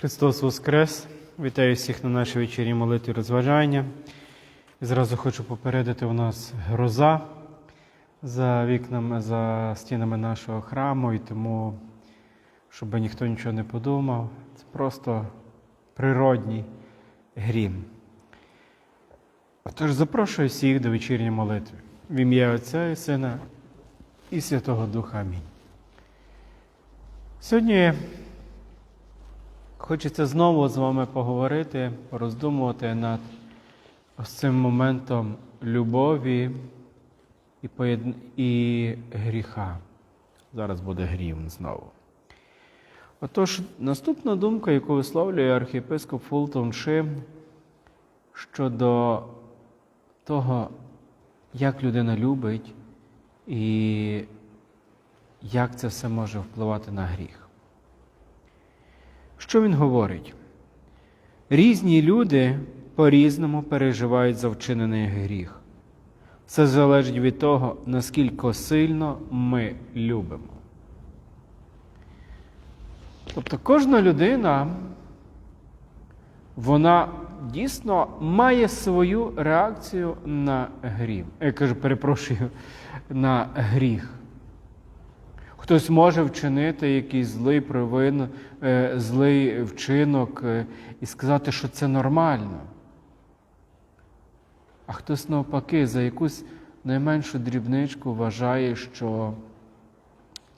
Христос Воскрес! Вітаю всіх на нашій вечірній молитві розважання. І зразу хочу попередити, у нас гроза за вікнами, за стінами нашого храму, і тому, щоб ніхто нічого не подумав, це просто природній грім. Отож, запрошую всіх до вечірньої молитви в ім'я Отця і Сина і Святого Духа. Амінь. Сьогодні Хочеться знову з вами поговорити, роздумувати над ось цим моментом любові і, поєд... і гріха. Зараз буде грім знову. Отож, наступна думка, яку висловлює архієпископ Фултон Ши щодо того, як людина любить і як це все може впливати на гріх. Що він говорить? Різні люди по-різному переживають за вчинений гріх. Це залежить від того, наскільки сильно ми любимо. Тобто кожна людина, вона дійсно має свою реакцію на гріх. Я кажу, перепрошую, на гріх. Хтось може вчинити якийсь злий провин, е, злий вчинок е, і сказати, що це нормально. А хтось навпаки за якусь найменшу дрібничку вважає, що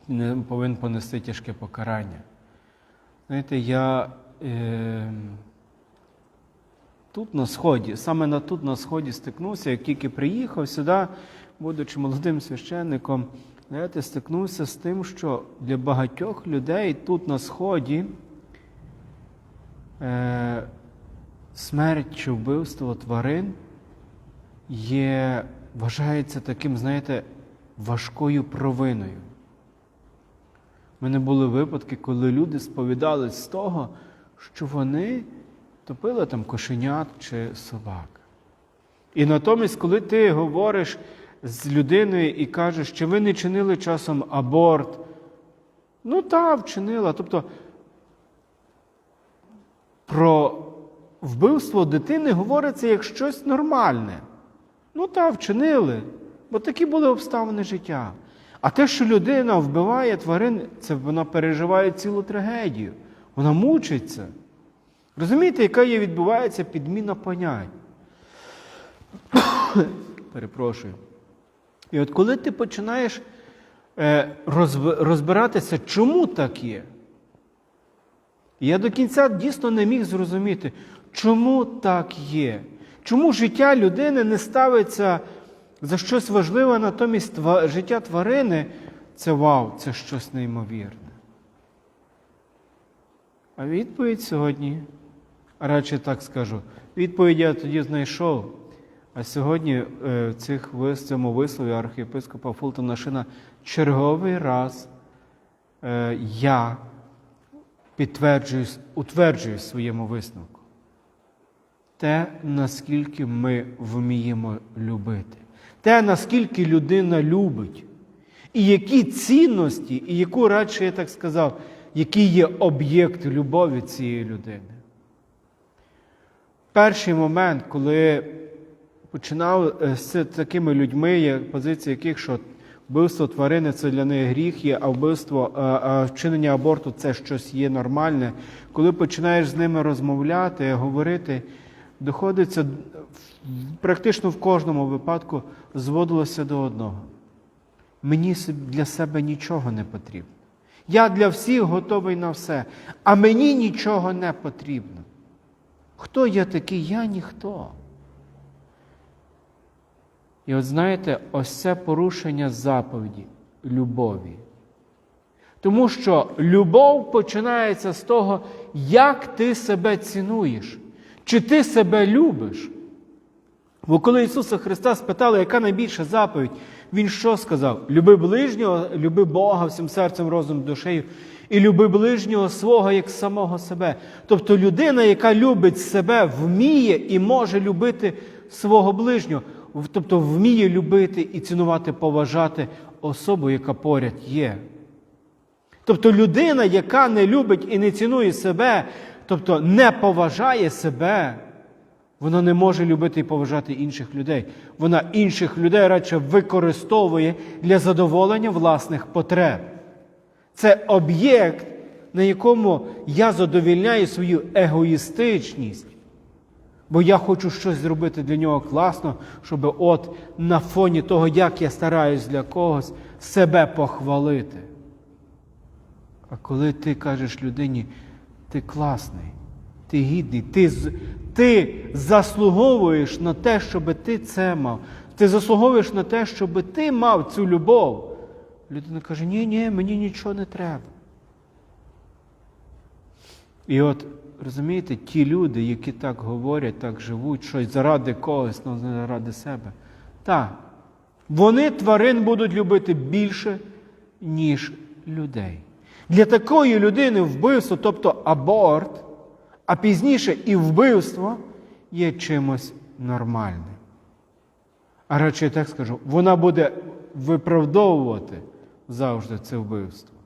не повинен понести тяжке покарання. Знаєте, я е, тут на сході, саме на тут на сході стикнувся, як тільки приїхав сюди, будучи молодим священником, знаєте, стикнувся з тим, що для багатьох людей тут на сході е, смерть чи вбивство тварин є, вважається таким, знаєте, важкою провиною. У мене були випадки, коли люди сповідались з того, що вони топили там кошенят чи собак. І натомість, коли ти говориш з людиною і кажеш, що ви не чинили часом аборт, ну так, вчинила. Тобто про вбивство дитини говориться як щось нормальне. Ну так, вчинили, бо такі були обставини життя. А те, що людина вбиває тварин, це вона переживає цілу трагедію. Вона мучиться. Розумієте, яка є відбувається підміна понять? Перепрошую. І от коли ти починаєш е, розбиратися, чому так є, я до кінця дійсно не міг зрозуміти, чому так є. Чому життя людини не ставиться за щось важливе, натомість життя тварини це вау, це щось неймовірне. А відповідь сьогодні, радше так скажу, відповідь я тоді знайшов. А сьогодні в цих, в цьому вислові архієпископа Фултона Шина черговий раз е, я підтверджую, утверджую в своєму висновку те, наскільки ми вміємо любити, те, наскільки людина любить, і які цінності, і яку радше я так сказав, який є об'єкт любові цієї людини. Перший момент, коли починав з такими людьми, позиція яких, що вбивство тварини це для них гріх є, а вбивство а вчинення аборту це щось є нормальне. Коли починаєш з ними розмовляти, говорити, доходиться практично в кожному випадку зводилося до одного. Мені для себе нічого не потрібно. Я для всіх готовий на все, а мені нічого не потрібно. Хто я такий? Я ніхто. І от знаєте, ось це порушення заповіді любові. Тому що любов починається з того, як ти себе цінуєш, чи ти себе любиш. Бо коли Ісуса Христа спитали, яка найбільша заповідь, Він що сказав? Люби ближнього, люби Бога всім серцем, розумом, душею, і люби ближнього свого як самого себе. Тобто людина, яка любить себе, вміє і може любити свого ближнього тобто вміє любити і цінувати, поважати особу, яка поряд є. Тобто людина, яка не любить і не цінує себе, тобто не поважає себе, вона не може любити і поважати інших людей. Вона інших людей радше використовує для задоволення власних потреб. Це об'єкт, на якому я задовільняю свою егоїстичність. Бо я хочу щось зробити для нього класно, щоб от на фоні того, як я стараюсь для когось, себе похвалити. А коли ти кажеш людині, ти класний, ти гідний, ти, ти заслуговуєш на те, щоб ти це мав. Ти заслуговуєш на те, щоб ти мав цю любов. Людина каже, ні, ні, мені нічого не треба. І от розумієте, ті люди, які так говорять, так живуть, щось заради когось, але не заради себе. Так, вони тварин будуть любити більше, ніж людей. Для такої людини вбивство, тобто аборт, а пізніше і вбивство є чимось нормальним. А радше я так скажу, вона буде виправдовувати завжди це вбивство.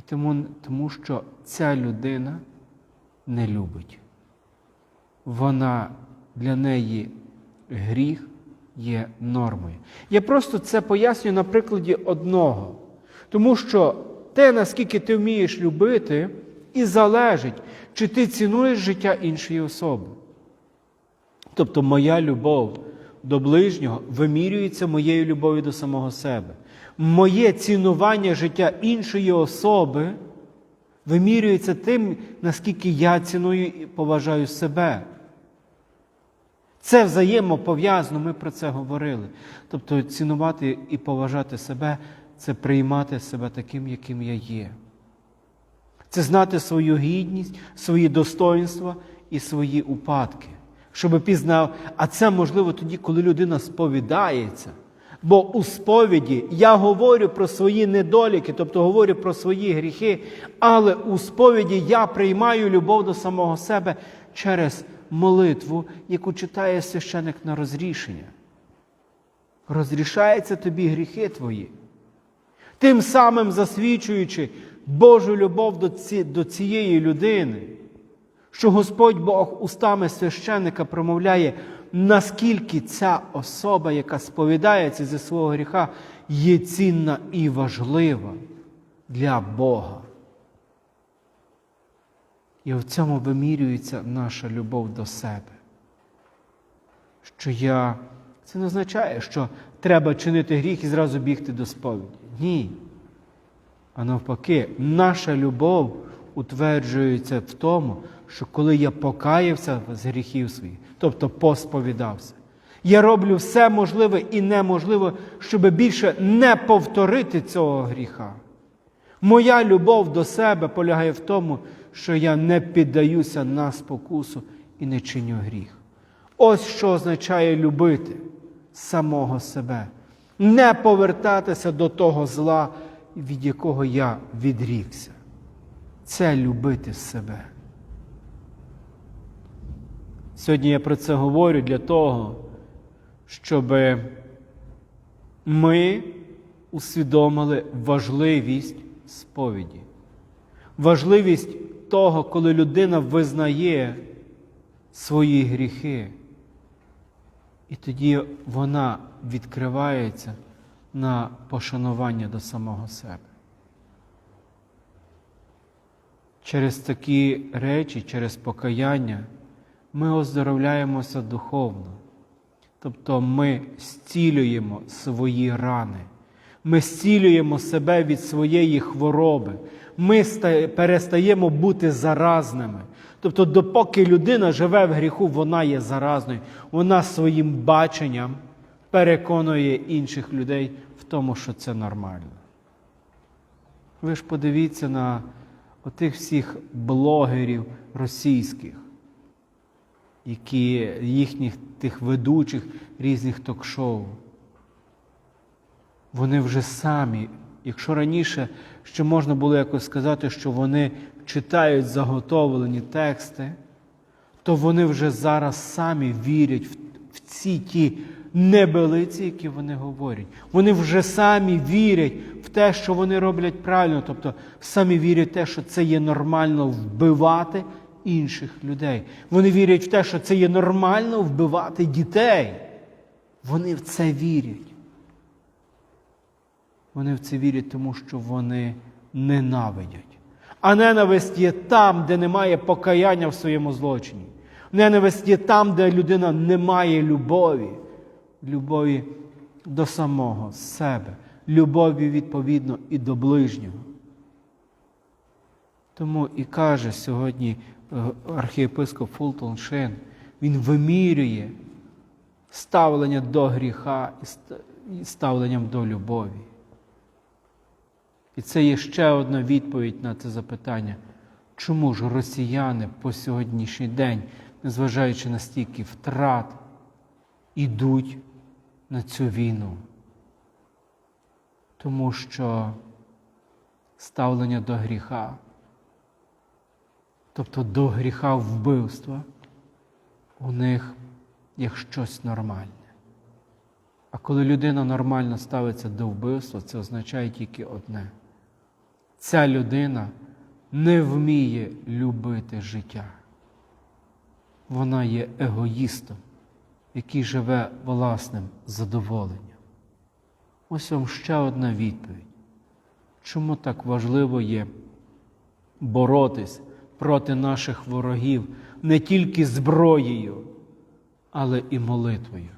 І тому, тому що ця людина не любить. Вона для неї гріх є нормою. Я просто це пояснюю на прикладі одного. Тому що те, наскільки ти вмієш любити, і залежить, чи ти цінуєш життя іншої особи. Тобто моя любов до ближнього вимірюється моєю любов'ю до самого себе. Моє цінування життя іншої особи вимірюється тим, наскільки я ціную і поважаю себе. Це взаємопов'язано, ми про це говорили. Тобто цінувати і поважати себе це приймати себе таким, яким я є. Це знати свою гідність, свої достоинства і свої упадки, щоб пізнав. А це можливо тоді, коли людина сповідається. Бо у сповіді я говорю про свої недоліки, тобто говорю про свої гріхи, але у сповіді я приймаю любов до самого себе через молитву, яку читає священик на розрішення. Розрішаються тобі гріхи твої, тим самим засвідчуючи Божу любов до, ці, до цієї людини, що Господь Бог устами священника промовляє, наскільки ця особа, яка сповідається зі свого гріха, є цінна і важлива для Бога. І в цьому вимірюється наша любов до себе. Що я. Це не означає, що треба чинити гріх і зразу бігти до сповіді. Ні. А навпаки, наша любов утверджується в тому, що коли я покаявся з гріхів своїх, тобто посповідався, я роблю все можливе і неможливе, щоб більше не повторити цього гріха. Моя любов до себе полягає в тому, що я не піддаюся на спокусу і не чиню гріх. Ось що означає любити самого себе, не повертатися до того зла, від якого я відрікся. Це любити себе. Сьогодні я про це говорю для того, щоб ми усвідомили важливість сповіді, важливість того, коли людина визнає свої гріхи, і тоді вона відкривається на пошанування до самого себе. Через такі речі, через покаяння ми оздоровляємося духовно. Тобто ми зцілюємо свої рани, ми зцілюємо себе від своєї хвороби, ми перестаємо бути заразними. Тобто, допоки людина живе в гріху, вона є заразною, вона своїм баченням переконує інших людей в тому, що це нормально. Ви ж подивіться на отих всіх блогерів російських, які їхніх тих ведучих різних ток-шоу. Вони вже самі, якщо раніше ще можна було якось сказати, що вони читають заготовлені тексти, то вони вже зараз самі вірять в, в ці ті небелиці, які вони говорять. Вони вже самі вірять в те, що вони роблять правильно, тобто самі вірять в те, що це є нормально вбивати інших людей. Вони вірять в те, що це є нормально вбивати дітей. Вони в це вірять. Вони в це вірять, тому що вони ненавидять. А ненависть є там, де немає покаяння в своєму злочині. Ненависть є там, де людина не має любові, любові до самого себе, любові відповідно і до ближнього. Тому і каже сьогодні е, архієпископ Фултон Шин, він вимірює ставлення до гріха і ст- і ставленням до любові. І це є ще одна відповідь на це запитання. Чому ж росіяни по сьогоднішній день, незважаючи на стільки втрат, ідуть на цю війну? Тому що ставлення до гріха, тобто до гріха вбивства, у них як щось нормальне. А коли людина нормально ставиться до вбивства, це означає тільки одне. Ця людина не вміє любити життя. Вона є егоїстом, який живе власним задоволенням. Ось вам ще одна відповідь. Чому так важливо є боротись проти наших ворогів не тільки зброєю, але і молитвою?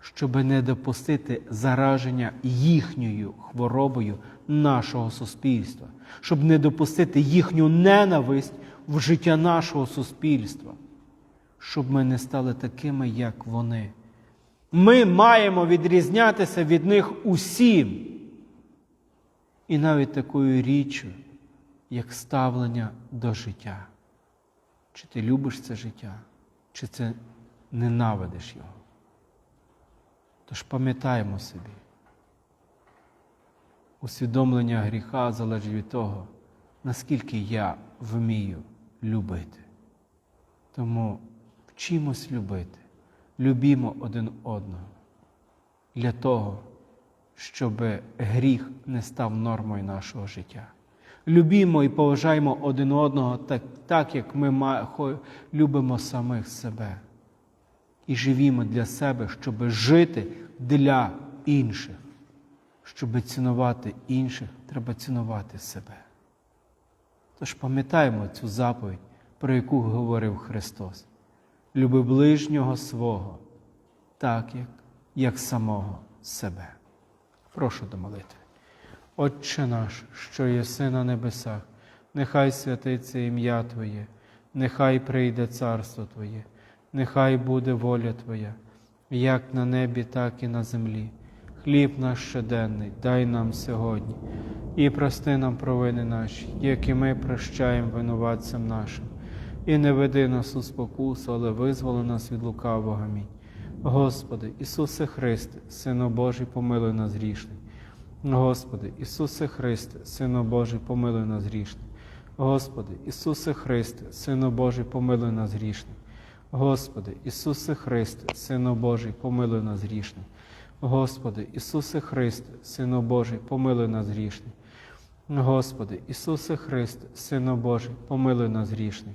щоб не допустити зараження їхньою хворобою нашого суспільства, щоб не допустити їхню ненависть в життя нашого суспільства, щоб ми не стали такими, як вони. Ми маємо відрізнятися від них усім. І навіть такою річчю, як ставлення до життя. Чи ти любиш це життя, чи це ненавидиш його? Тож пам'ятаємо собі, усвідомлення гріха залежить від того, наскільки я вмію любити. Тому вчимось любити, любімо один одного для того, щоб гріх не став нормою нашого життя. Любімо і поважаємо один одного так, так як ми любимо самих себе і живімо для себе, щоб жити для інших. Щоб цінувати інших, треба цінувати себе. Тож пам'ятаємо цю заповідь, про яку говорив Христос. Люби ближнього свого, так як, як самого себе. Прошу до молитви. Отче наш, що єси на небесах, нехай святиться ім'я Твоє, нехай прийде царство Твоє, нехай буде воля Твоя, як на небі, так і на землі. Хліб наш щоденний, дай нам сьогодні, і прости нам провини наші, як і ми прощаємо винуватцям нашим. І не веди нас у спокусу, але визволи нас від лукавого. Амінь. Господи, Ісусе Христе, Сину Божий, помилуй нас грішних. Господи, Ісусе Христе, Сину Божий, помилуй нас грішних. Господи, Ісусе Христе, Сину Божий, помилуй нас грішних. Господи, Ісусе Христе, Сину Божий, помилуй нас грішних. Господи, Ісусе Христе, Сину Божий, помилуй нас грішних. Господи, Ісусе Христе, Сину Божий, помилуй нас грішних.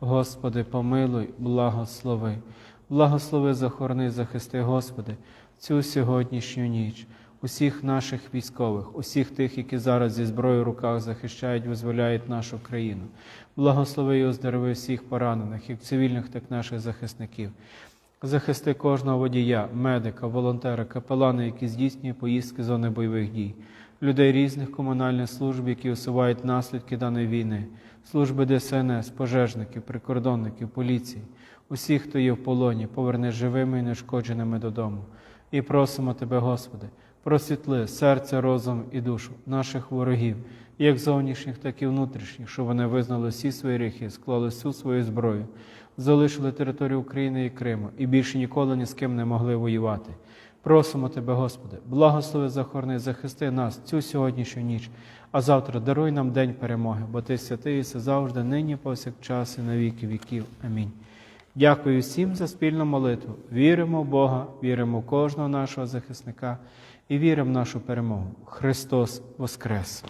Господи, помилуй, благослови. Благослови, захорони, захисти, Господи, цю сьогоднішню ніч, усіх наших військових, усіх тих, які зараз зі зброєю в руках захищають, визволяють нашу країну. Благослови і оздорови всіх поранених, як цивільних, так і наших захисників. Захисти кожного водія, медика, волонтера, капелана, які здійснює поїздки зони бойових дій, людей різних комунальних служб, які усувають наслідки даної війни, служби ДСНС, пожежників, прикордонників, поліції, усіх, хто є в полоні, поверни живими і нешкодженими додому. І просимо Тебе, Господи, просвітли серце, розум і душу наших ворогів, як зовнішніх, так і внутрішніх, щоб вони визнали всі свої гріхи, склали всю свою зброю, залишили територію України і Криму і більше ніколи ні з ким не могли воювати. Просимо Тебе, Господи, благослови захорони, захисти нас цю сьогоднішню ніч, а завтра даруй нам день перемоги, бо Ти святий і все завжди, нині, повсякчас і на віки віків. Амінь. Дякую всім за спільну молитву. Віримо в Бога, віримо в кожного нашого захисника і віримо в нашу перемогу. Христос Воскрес!